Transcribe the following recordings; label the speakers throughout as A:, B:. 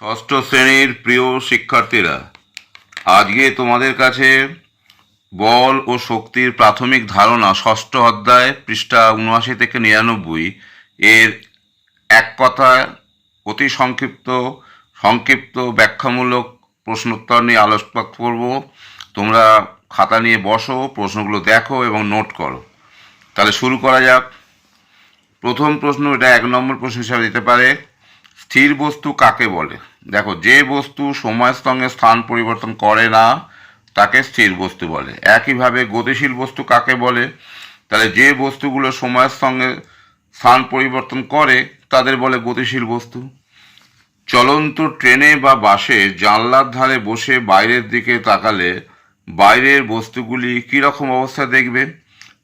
A: ষষ্ঠ শ্রেণির প্রিয় শিক্ষার্থীরা, আজকে তোমাদের কাছে বল ও শক্তির প্রাথমিক ধারণা ষষ্ঠ অধ্যায় পৃষ্ঠা উনআশি থেকে নিরানব্বই এর এক কথায় অতি সংক্ষিপ্ত সংক্ষিপ্ত ব্যাখ্যামূলক প্রশ্নোত্তর নিয়ে আলোকপাত করব। তোমরা খাতা নিয়ে বসো, প্রশ্নগুলো দেখো এবং নোট করো। তাহলে শুরু করা যাক। প্রথম প্রশ্ন, এটা এক নম্বর প্রশ্ন হিসাবে দিতে পারে। স্থির বস্তু কাকে বলে? দেখো, যে বস্তু সময়ের সঙ্গে স্থান পরিবর্তন করে না, তাকে স্থির বস্তু বলে। একইভাবে গতিশীল বস্তু কাকে বলে? তাহলে যে বস্তুগুলো সময়ের সঙ্গে স্থান পরিবর্তন করে, তাদের বলে গতিশীল বস্তু। চলন্ত ট্রেনে বা বাসে জানলার ধারে বসে বাইরের দিকে তাকালে বাইরের বস্তুগুলি কীরকম অবস্থা দেখবে?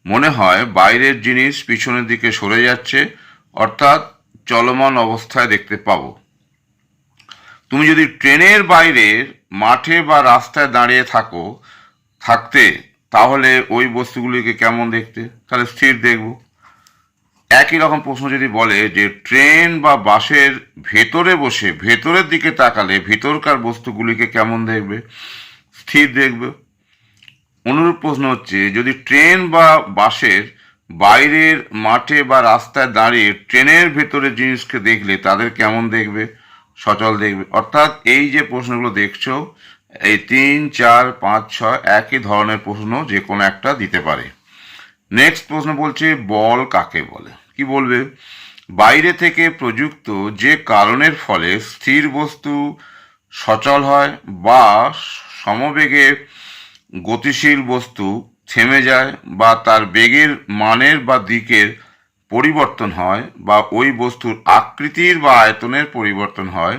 A: মনে হয় বাইরের জিনিস পিছনের দিকে সরে যাচ্ছে, অর্থাৎ চলমান অবস্থায় দেখতে পাবো। তুমি যদি ট্রেনের বাইরের মাঠে বা রাস্তায় দাঁড়িয়ে থাকো, থাকতে, তাহলে ওই বস্তুগুলিকে কেমন দেখতে? তাহলে স্থির দেখব। একই রকম প্রশ্ন যদি বলে যে ট্রেন বা বাসের ভেতরে বসে, ভেতরের দিকে তাকালে ভেতরকার বস্তুগুলিকে কেমন দেখবে? স্থির দেখবে। অনুরূপ প্রশ্ন হচ্ছে, যদি ট্রেন বা বাসের বাইরের মাঠে বা রাস্তায় দাঁড়িয়ে ট্রেনের ভেতরে জিনিসকে দেখলে তাদের কেমন দেখবে? সচল দেখবে। অর্থাৎ এই যে প্রশ্নগুলো দেখছ, এই তিন, চার, পাঁচ, ছয় একই ধরনের প্রশ্ন যে কোনো একটা দিতে পারে। নেক্সট প্রশ্ন বলছে, বল কাকে বলে? কি বলবে? বাইরে থেকে প্রযুক্ত যে কারণের ফলে স্থির বস্তু সচল হয় বা সমবেগে গতিশীল বস্তু থেমে যায় বা তার বেগের মানের বা দিকের পরিবর্তন হয় বা ওই বস্তুর আকৃতির বা আয়তনের পরিবর্তন হয়,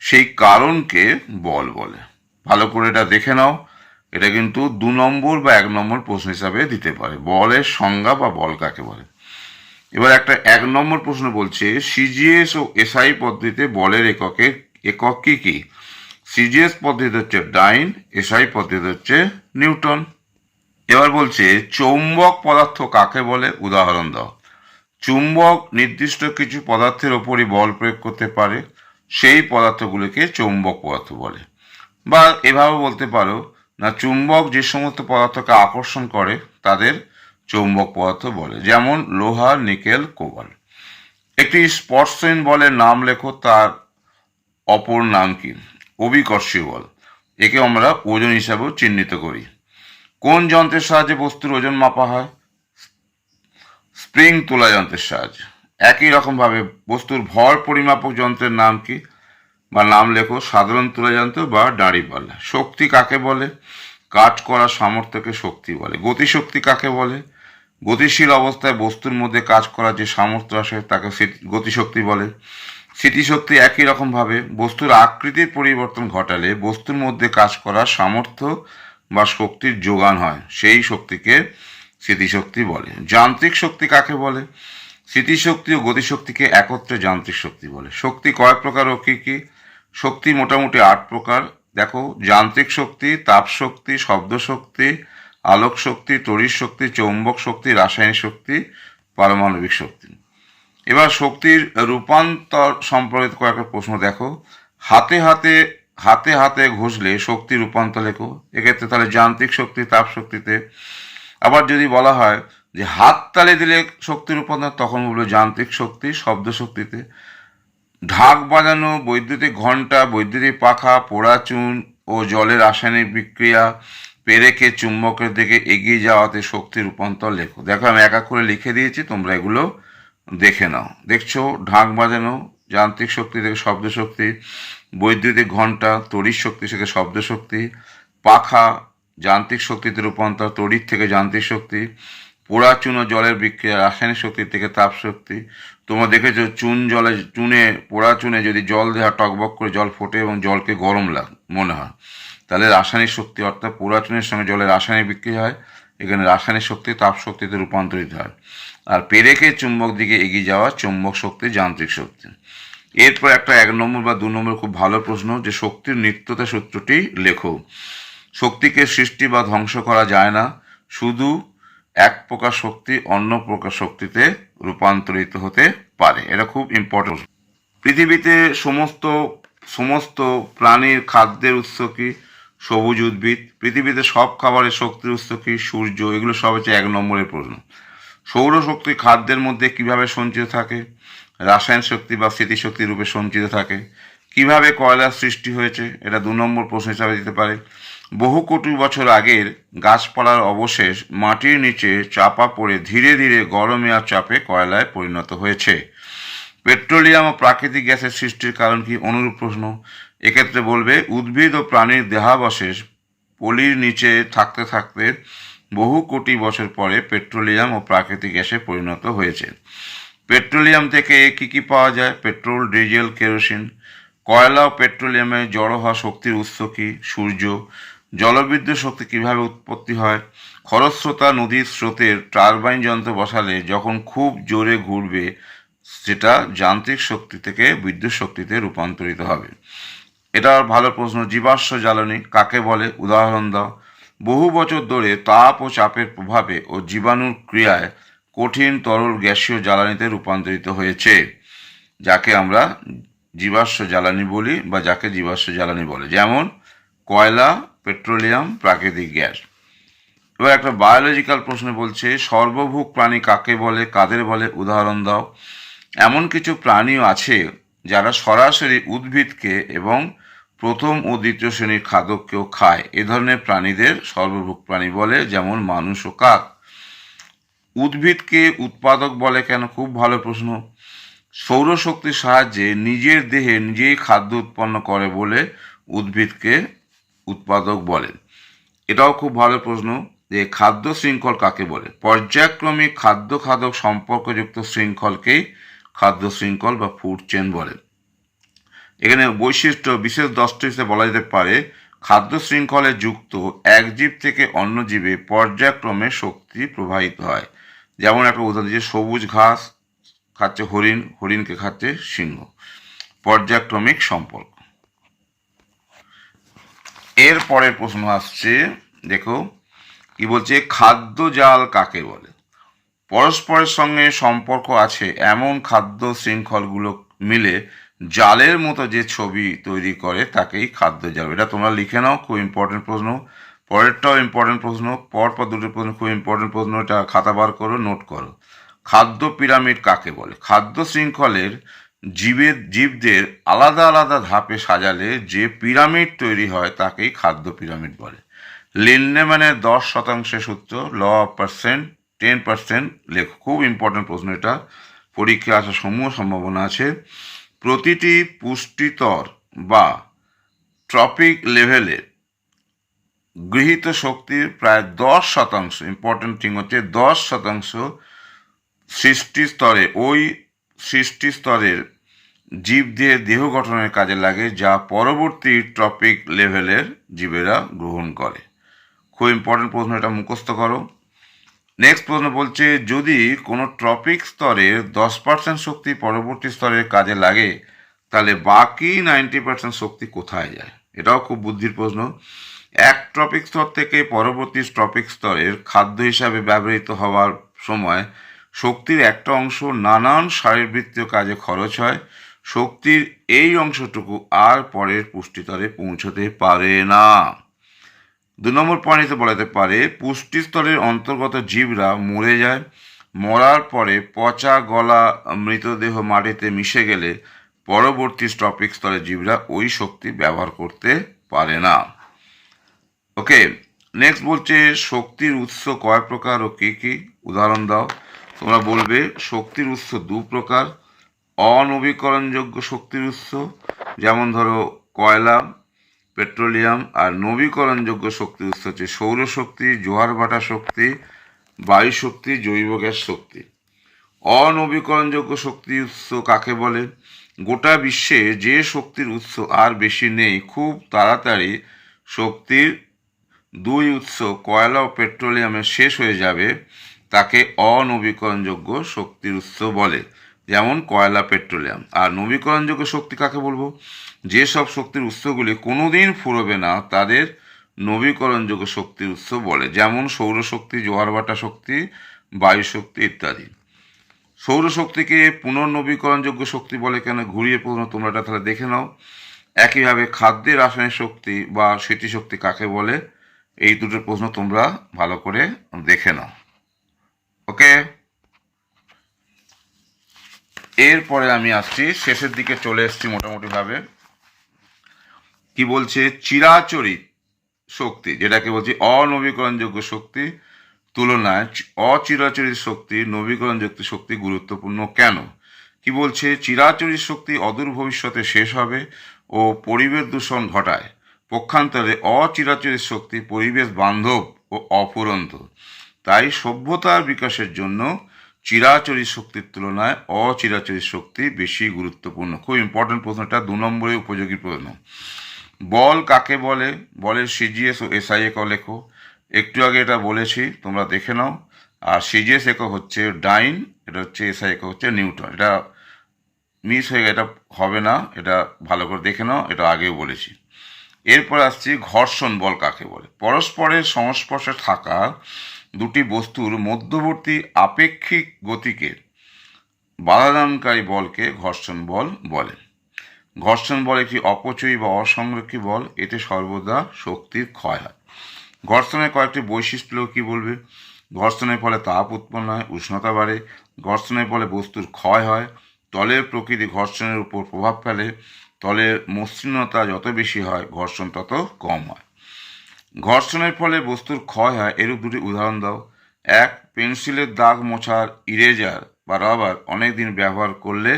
A: সেই কারণকে বল বলে। ভালো করে এটা দেখে নাও। এটা কিন্তু দু নম্বর বা এক নম্বর প্রশ্ন হিসাবে দিতে পারে। বলের সংজ্ঞা বা বল কাকে বলে? এবার একটা এক নম্বর প্রশ্ন বলছে, সিজিএস ও এসআই পদ্ধতিতে বলের এককের একক কি? কি সিজিএস পদ্ধতি হচ্ছে ডাইন, এসআই পদ্ধতি হচ্ছে নিউটন। এবার বলছে, চৌম্বক পদার্থ কাকে বলে? উদাহরণ দাও। চুম্বক নির্দিষ্ট কিছু পদার্থের ওপরই বল প্রয়োগ করতে পারে, সেই পদার্থগুলোকে চৌম্বক পদার্থ বলে। বা এভাবে বলতে পারো, না চুম্বক যে সমস্ত পদার্থকে আকর্ষণ করে, তাদের চৌম্বক পদার্থ বলে, যেমন লোহা, নিকেল, কোবাল। একটি স্পর্শহীন বলের নাম লেখো, তার অপর নাম কি? অভিকর্ষী বল। একে আমরা ওজন হিসাবেও চিহ্নিত করি। কোন যন্ত্রের সাহায্যে বস্তুর ওজন মাপা হয়? স্প্রিং তোলা যন্ত্রের সাহায্যে। একই রকমভাবে বস্তুর ভর পরিমাপক যন্ত্রের নাম কি? বা নাম লেখো, সাধারণ তুলা যন্ত্র বা দাঁড়িপাল্লা শক্তি কাকে বলে? কাজ করার সামর্থ্যকে শক্তি বলে। গতিশক্তি কাকে বলে? গতিশীল অবস্থায় বস্তুর মধ্যে কাজ করার যে সামর্থ্য আসে, তাকে গতিশক্তি বলে। স্মৃতিশক্তি একই রকমভাবে বস্তুর আকৃতির পরিবর্তন ঘটালে বস্তুর মধ্যে কাজ করার সামর্থ্য বা শক্তির যোগান হয়, সেই শক্তিকে স্মৃতিশক্তি বলে। যান্ত্রিক শক্তি কাকে বলে? স্মৃতিশক্তি ও গতিশক্তিকে একত্রে যান্ত্রিক শক্তি বলে। শক্তি কয়েক প্রকার ও কী কী? শক্তি মোটামুটি আট প্রকার। দেখো, যান্ত্রিক শক্তি, তাপ শক্তি, শব্দ শক্তি, আলোক শক্তি, তড়িৎ শক্তি, চৌম্বক শক্তি, রাসায়নিক শক্তি, পারমাণবিক শক্তি। এবার শক্তির রূপান্তর সম্পর্কিত কয়েকটা প্রশ্ন দেখো। হাতে হাতে হাতে হাতে ঘষলে শক্তি রূপান্তর লেখো। এক্ষেত্রে তাহলে যান্ত্রিক শক্তি, তাপ শক্তিতে। আবার যদি বলা হয় যে হাত তালে দিলে শক্তি রূপান্তর, তখন বলব যান্ত্রিক শক্তি, শব্দ শক্তিতে। ঢাক বাজানো, বৈদ্যুতিক ঘণ্টা বৈদ্যুতিক পাখা, পোড়া চুন ও জলের রাসায়নিক বিক্রিয়া, পেরেকে চুম্বকের দিকে এগিয়ে যাওয়াতে শক্তি রূপান্তর লেখো। দেখো আমি একা করে লিখে দিয়েছি, তোমরা এগুলো দেখে নাও। দেখছ? ঢাক বাজানো যান্ত্রিক শক্তি থেকে শব্দ শক্তি, বৈদ্যুতিক ঘণ্টা, তড়িৎ শক্তি থেকে শব্দ শক্তি, পাখা যান্ত্রিক শক্তিতে রূপান্তর, তড়িৎ থেকে যান্ত্রিক শক্তি পোড়া চুন জলের বিক্রিয়া, রাসায়নিক শক্তি থেকে তাপ শক্তি। তোমরা দেখেছ চুন জলে চুনে পোড়া চুনে যদি জল দেওয়া টকবক করে জল ফোটে এবং জলকে গরম লাগ মনে হয়। তাহলে রাসায়নিক শক্তি অর্থাৎ পোড়া চুনের সঙ্গে জলের রাসায়নিক বিক্রিয়া হয়। এখানে রাসায়নিক শক্তি, তাপ শক্তিতে রূপান্তরিত হয়। আর পেরেকে চুম্বক দিকে এগিয়ে যাওয়া চুম্বক শক্তি, যান্ত্রিক শক্তি। এরপর একটা এক নম্বর বা দু নম্বর খুব ভালো প্রশ্ন, যে শক্তির নিত্যতা সূত্রটি লেখো। শক্তিকে সৃষ্টি বা ধ্বংস করা যায় না, শুধু এক প্রকার শক্তি অন্য প্রকার শক্তিতে রূপান্তরিত হতে পারে। এটা খুব ইম্পর্টেন্ট পৃথিবীতে সমস্ত সমস্ত প্রাণীর খাদ্যের উৎস কি? সবুজ উদ্ভিদ, পৃথিবীতে সব খাবারের শক্তির উৎস কি? সূর্য। এগুলো সব হচ্ছে এক নম্বরের প্রশ্ন। সৌরশক্তি খাদ্যের মধ্যে কীভাবে সঞ্চিত থাকে? রাসায়ন শক্তি বা স্মৃতিশক্তি রূপে সঞ্চিত থাকে। কীভাবে কয়লার সৃষ্টি হয়েছে? এটা দু নম্বর প্রশ্ন হিসাবে দিতে পারে। বহু কোটি বছর আগের গাছপালার অবশেষ মাটির নিচে চাপা পড়ে ধীরে ধীরে গরমে আর চাপে কয়লায় পরিণত হয়েছে। পেট্রোলিয়াম ও প্রাকৃতিক গ্যাসের সৃষ্টির কারণ কি? অনুরূপ প্রশ্ন। এক্ষেত্রে বলবে, উদ্ভিদ ও প্রাণীর দেহাবশেষ পলির নিচে থাকতে থাকতে বহু কোটি বছর পরে পেট্রোলিয়াম ও প্রাকৃতিক গ্যাসে পরিণত হয়েছে। পেট্রোলিয়াম থেকে কি কি পাওয়া যায়? Petrol, diesel, kerosene. কয়লা ও পেট্রোলিয়ামে জড়ো হওয়া শক্তির উৎস কি? সূর্য। জলবিদ্যুৎ শক্তি কীভাবে উৎপত্তি হয়? খরস্রোতা নদীর স্রোতের টারবাইন যন্ত্র বসালে যখন খুব জোরে ঘুরবে, সেটা যান্ত্রিক শক্তি থেকে বিদ্যুৎ শক্তিতে রূপান্তরিত হবে। এটা ভালো প্রশ্ন, জীবাশ্ম জ্বালানি কাকে বলে? উদাহরণ দাও। বহু বছর ধরে তাপ ও চাপের প্রভাবে ও জীবাণুর ক্রিয়ায় কঠিন তরল গ্যাসীয় জ্বালানিতে রূপান্তরিত হয়েছে, যাকে আমরা জীবাশ্ম জ্বালানি বলি বা যাকে জীবাশ্ম জ্বালানি বলে। যেমন, কয়লা, পেট্রোলিয়াম, প্রাকৃতিক গ্যাস। এবার একটা বায়োলজিক্যাল প্রশ্ন বলছে, সর্বভূক প্রাণী কাকে বলে, কাদের বলে? উদাহরণ দাও। এমন কিছু প্রাণীও আছে যারা সরাসরি উদ্ভিদকে এবং প্রথম ও দ্বিতীয় শ্রেণির খাদককেও খায়। এ ধরনের প্রাণীদের সর্বভূক প্রাণী বলে, যেমন মানুষ ও কাক। উদ্ভিদকে উৎপাদক বলে কেন? খুব ভালো প্রশ্ন। সৌরশক্তির সাহায্যে নিজের দেহে নিজেই খাদ্য উৎপন্ন করে বলে উদ্ভিদকে উৎপাদক বলে। এটাও খুব ভালো প্রশ্ন যে খাদ্য শৃঙ্খল কাকে বলে? পর্যায়ক্রমিক খাদ্য খাদক সম্পর্কযুক্ত শৃঙ্খলকেই খাদ্য শৃঙ্খল বা ফুড চেন বলে। এখানে বৈশিষ্ট্য, বিশেষ দশটি হিসেবে বলা যেতে পারে, খাদ্য শৃঙ্খলে যুক্ত এক জীব থেকে অন্য জীবে পর্যায়ক্রমে শক্তি প্রবাহিত হয়। যেমন একটা উদাহরণ দিচ্ছে সবুজ ঘাস খাচ্ছে হরিণ, হরিণকে খাচ্ছে সিংহ। পর্যায়ক্রমিক সম্পর্ক। এর পরের প্রশ্ন আসছে, দেখো, কি বলছে, খাদ্য জাল কাকে বলে? পরস্পরের সঙ্গে সম্পর্ক আছে এমন খাদ্য শৃঙ্খলগুলো মিলে জালের মতো যে ছবি তৈরি করে তাকেই খাদ্য জাল। এটা তোমরা লিখে নাও, খুব ইম্পর্টেন্ট প্রশ্ন। পরেরটাও ইম্পর্টেন্ট প্রশ্ন পর পর দুটো প্রশ্ন, খুব ইম্পর্টেন্ট প্রশ্ন, এটা খাতা বার করো নোট করো। খাদ্য পিরামিড কাকে বলে? খাদ্য শৃঙ্খলের জীবের, জীবদের আলাদা আলাদা ধাপে সাজালে যে পিরামিড তৈরি হয় তাকেই খাদ্য পিরামিড বলে। লিন্ডেম্যানের দশ শতাংশের সূত্র ল পার্সেন্ট টেন পার্সেন্ট লেখ। খুব ইম্পর্টেন্ট প্রশ্ন এটা। পরীক্ষা আসার সমূহ সম্ভাবনা আছে। প্রতিটি পুষ্টিতর বা ট্রপিক লেভেলে গৃহীত শক্তির প্রায় দশ শতাংশ ইম্পর্টেন্ট থিং হচ্ছে দশ শতাংশ সৃষ্টি স্তরে, ওই সৃষ্টি স্তরের জীব দিয়ে দেহ গঠনের কাজে লাগে যা পরবর্তী ট্রপিক লেভেলের জীবেরা গ্রহণ করে। খুব ইম্পর্টেন্ট প্রশ্ন, এটা মুখস্থ করো। নেক্সট প্রশ্ন বলছে, যদি কোনো ট্রপিক স্তরের দশ পার্সেন্ট শক্তি পরবর্তী স্তরের কাজে লাগে, তাহলে বাকি নাইনটি পার্সেন্ট শক্তি কোথায় যায়? এটাও খুব বুদ্ধির প্রশ্ন। এক ট্রপিক স্তর থেকে পরবর্তী ট্রপিক স্তরের খাদ্য হিসাবে ব্যবহৃত হওয়ার সময় শক্তির একটা অংশ নানান শারীরবৃত্তীয় কাজে খরচ হয়, শক্তির এই অংশটুকু আর পরের পুষ্টিস্তরে পৌঁছতে পারে না। দু নম্বর পয়েন্টে বলা যেতে পারে, পুষ্টিস্তরের অন্তর্গত জীবরা মরে যায়, মরার পরে পচা গলা মৃতদেহ মাটিতে মিশে গেলে পরবর্তী টপিক স্তরের জীবরা ওই শক্তি ব্যবহার করতে পারে না। ওকে নেক্সট বলছে, শক্তির উৎস কয় প্রকার ও কী কী? উদাহরণ দাও। তোমরা বলবে, শক্তির উৎস দু প্রকার। অনবীকরণযোগ্য শক্তির উৎস, যেমন ধরো কয়লা পেট্রোলিয়াম আর নবীকরণযোগ্য শক্তির উৎস হচ্ছে সৌরশক্তি, জোয়ার ভাটা শক্তি, বায়ু শক্তি, জৈব গ্যাস শক্তি। অনবীকরণযোগ্য শক্তি উৎস কাকে বলে? গোটা বিশ্বে যে শক্তির উৎস আর বেশি নেই, খুব তাড়াতাড়ি শক্তির দুই উৎস কয়লা ও পেট্রোলিয়ামে শেষ হয়ে যাবে, তাকে অনবীকরণযোগ্য শক্তির উৎস বলে। যেমন কয়লা, পেট্রোলিয়াম। আর নবীকরণযোগ্য শক্তি কাকে বলব? যেসব শক্তির উৎসগুলি কোনোদিন ফুরবে না, তাদের নবীকরণযোগ্য শক্তির উৎস বলে। যেমন সৌরশক্তি জোয়ারভাটা শক্তি, বায়ু শক্তি ইত্যাদি। সৌরশক্তিকে পুনর্নবীকরণযোগ্য শক্তি বলে কেন ঘুরিয়ে প্রশ্ন তোমরা? এটা তাহলে দেখে নাও। একইভাবে খাদ্যের রাসায়নিক শক্তি বা স্মৃতিশক্তি কাকে বলে? এই দুটো প্রশ্ন তোমরা ভালো করে দেখে নাও। ওকে? এরপরে আমি আসছি, শেষের দিকে চলে এসেছি মোটামুটিভাবে। কি বলছে? চিরাচরিত শক্তি, যেটাকে বলছি অনবীকরণযোগ্য শক্তি তুলনায় অচিরাচরিত শক্তি, নবীকরণযোগ্য শক্তি গুরুত্বপূর্ণ কেন? কি বলছে? চিরাচরিত শক্তি অদূর ভবিষ্যতে শেষ হবে ও পরিবেশ দূষণ ঘটায়। পক্ষান্তরে অচিরাচরিত শক্তি পরিবেশ বান্ধব ও অফুরন্ত। তাই সভ্যতার বিকাশের জন্য চিরাচরিত শক্তির তুলনায় অচিরাচরিত শক্তি বেশি গুরুত্বপূর্ণ। খুব ইম্পর্টেন্ট প্রশ্নটা, দু নম্বরে উপযোগী প্রশ্ন। বল কাকে বলে? বলের সিজিএস ও এসআই একক লেখো। একটু আগে এটা বলেছি, তোমরা দেখে নাও। আর সিজিএস একক হচ্ছে ডাইন, এটা হচ্ছে এসআই একক হচ্ছে নিউটন। এটা মিস হয়ে এটা হবে না, এটা ভালো করে দেখে নাও, এটা আগেও বলেছি। এরপর আসছি ঘর্ষণ বল কাকে বলে? পরস্পরের সংস্পর্শে থাকা দুটি বস্তুর মধ্যবর্তী আপেক্ষিক গতিকে বাধাদানকারী বলকে ঘর্ষণ বল বলে। ঘর্ষণ বল একটি অপচয়ী বা অসংরক্ষী বল, এতে সর্বদা শক্তির ক্ষয় হয়। ঘর্ষণের কয়েকটি বৈশিষ্ট্য কী বলবে? ঘর্ষণের ফলে তাপ উৎপন্ন হয়, উষ্ণতা বাড়ে। ঘর্ষণের ফলে বস্তুর ক্ষয় হয়। তলের প্রকৃতি ঘর্ষণের উপর প্রভাব ফেলে। তলের মসৃণতা যত বেশি হয়, ঘর্ষণ তত কম হয়। ঘর্ষণের ফলে বস্তুর ক্ষয় হয়, এরূপ দুটি উদাহরণ দাও। এক, পেন্সিলের দাগ মোছার ইরেজার বা রাবার অনেক দিন ব্যবহার করলে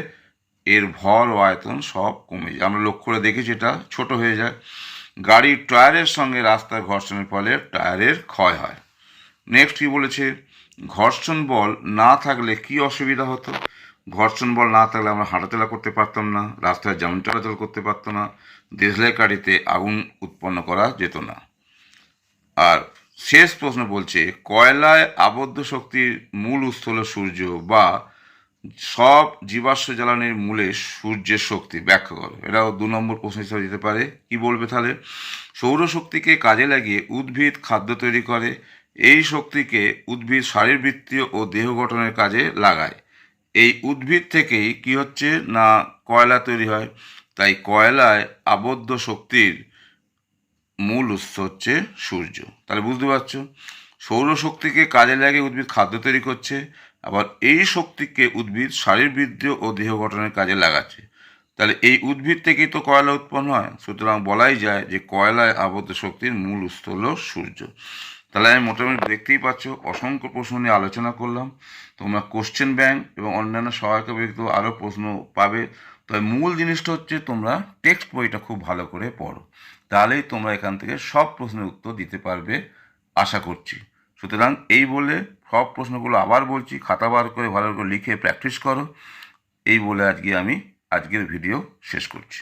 A: এর ভর ও আয়তন সব কমে যায়। আমরা লক্ষ্য করে দেখেছি এটা ছোট হয়ে যায়। গাড়ির টায়ারের সঙ্গে রাস্তার ঘর্ষণের ফলে টায়ারের ক্ষয় হয়। নেক্সট কি বলেছে? ঘর্ষণ বল না থাকলে কি অসুবিধা হতো? ঘর্ষণ বল না থাকলে আমরা হাঁটাচলা করতে পারতাম না, রাস্তায় যেমন চলাচল করতে পারতো না, দেশলাই গাড়িতে আগুন উৎপন্ন করা যেত না। আর শেষ প্রশ্ন বলছে, কয়লায় আবদ্ধ শক্তির মূল উৎস হল সূর্য বা সব জীবাশ্ম জ্বালানির মূলে সূর্যের শক্তি, ব্যাখ্যা করো। এটাও দু নম্বর প্রশ্ন হিসেবে দিতে পারে। কি বলবে তাহলে? সৌরশক্তিকে কাজে লাগিয়ে উদ্ভিদ খাদ্য তৈরি করে, এই শক্তিকে উদ্ভিদ শারীরবৃত্তীয় ও দেহ গঠনের কাজে লাগায়। এই উদ্ভিদ থেকেই কি হচ্ছে? না, কয়লা তৈরি হয়। তাই কয়লায় আবদ্ধ শক্তির মূল উৎস হচ্ছে সূর্য। তাহলে বুঝতে পারছ? সৌরশক্তিকে কাজে লাগিয়ে উদ্ভিদ খাদ্য তৈরি করছে, আবার এই শক্তিকে উদ্ভিদ শারীরবৃদ্ধি ও দেহ গঠনের কাজে লাগাচ্ছে। তাহলে এই উদ্ভিদ থেকেই তো কয়লা উৎপন্ন হয়? সুতরাং বলাই যায় যে কয়লায় আবদ্ধ শক্তির মূল উৎস হলো সূর্য। তাহলে আমি মোটামুটি দেখতেই পাচ্ছ, অসংখ্য প্রশ্ন নিয়ে আলোচনা করলাম। তোমরা কোশ্চেন ব্যাংক এবং অন্যান্য সহায়তা ব্যক্ত আরও প্রশ্ন পাবে। তবে মূল জিনিসটা হচ্ছে তোমরা টেক্সট বইটা খুব ভালো করে পড়ো। তাহলেই তোমরা এখান থেকে সব প্রশ্নের উত্তর দিতে পারবে, আশা করছি। সুতরাং এই বলে সব প্রশ্নগুলো আবার বলছি, খাতা বার করে ভালো করে লিখে প্র্যাকটিস করো। এই বলে আজকে আমি, আজকের ভিডিও শেষ করছি।